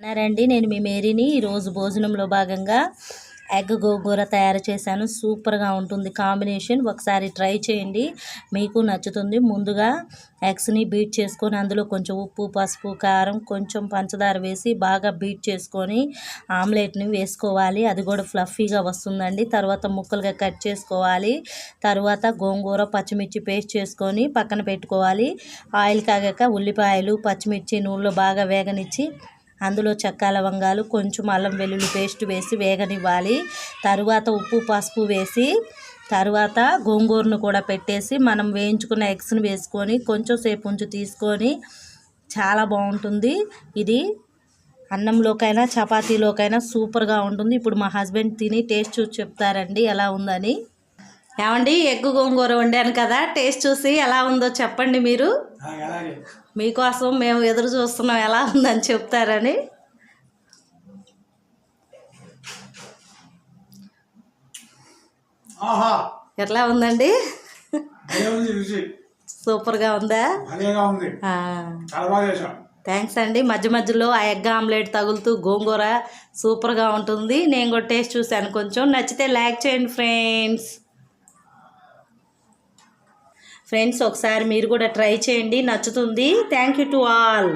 ఉన్నారండి నేను మీ మేరీని ఈరోజు భోజనంలో భాగంగా ఎగ్ గోంగూర తయారు చేశాను. సూపర్గా ఉంటుంది కాంబినేషన్. ఒకసారి ట్రై చేయండి. మీకు నచ్చుతుంది. ముందుగా ఎగ్స్ని బీట్ చేసుకొని అందులో కొంచెం ఉప్పు పసుపు కారం కొంచెం పంచదార వేసి బాగా బీట్ చేసుకొని ఆమ్లెట్ని వేసుకోవాలి. అది కూడా ఫ్లఫీగా వస్తుందండి. తర్వాత ముక్కలుగా కట్ చేసుకోవాలి. తర్వాత గోంగూర పచ్చిమిర్చి పేస్ట్ చేసుకొని పక్కన పెట్టుకోవాలి. ఆయిల్ కాగాక ఉల్లిపాయలు పచ్చిమిర్చి నూనెలో బాగా వేగనిచ్చి అందులో చెక్క లవంగాలు కొంచెం అల్లం వెల్లుల్లి పేస్ట్ వేసి వేగనివ్వాలి. తరువాత ఉప్పు పసుపు వేసి తర్వాత గోంగూరను కూడా పెట్టేసి మనం వేయించుకున్న ఎగ్స్ని వేసుకొని కొంచెం సేపు ఉంచి తీసుకొని చాలా బాగుంటుంది. ఇది అన్నంలోకైనా చపాతీలోకైనా సూపర్గా ఉంటుంది. ఇప్పుడు మా హస్బెండ్ తిని టేస్ట్ చూసి చెప్తారండి ఎలా ఉందని. ఏమండి ఎగ్గు గోంగూర వండాను కదా టేస్ట్ చూసి ఎలా ఉందో చెప్పండి మీరు. మీకోసం మేము ఎదురు చూస్తున్నాం ఎలా ఉందని చెప్తారని. ఎట్లా ఉందండి? సూపర్గా ఉందా? థ్యాంక్స్ అండి. మధ్య మధ్యలో ఆ ఎగ్ ఆమ్లెట్ తగులుతూ గోంగూర సూపర్గా ఉంటుంది. నేను కూడా టేస్ట్ చూశాను కొంచెం. నచ్చితే లైక్ చేయండి ఫ్రెండ్స్. ఫ్రెండ్స్ ఒకసారి మీరు కూడా ట్రై చేయండి. నచ్చుతుంది. Thank you to all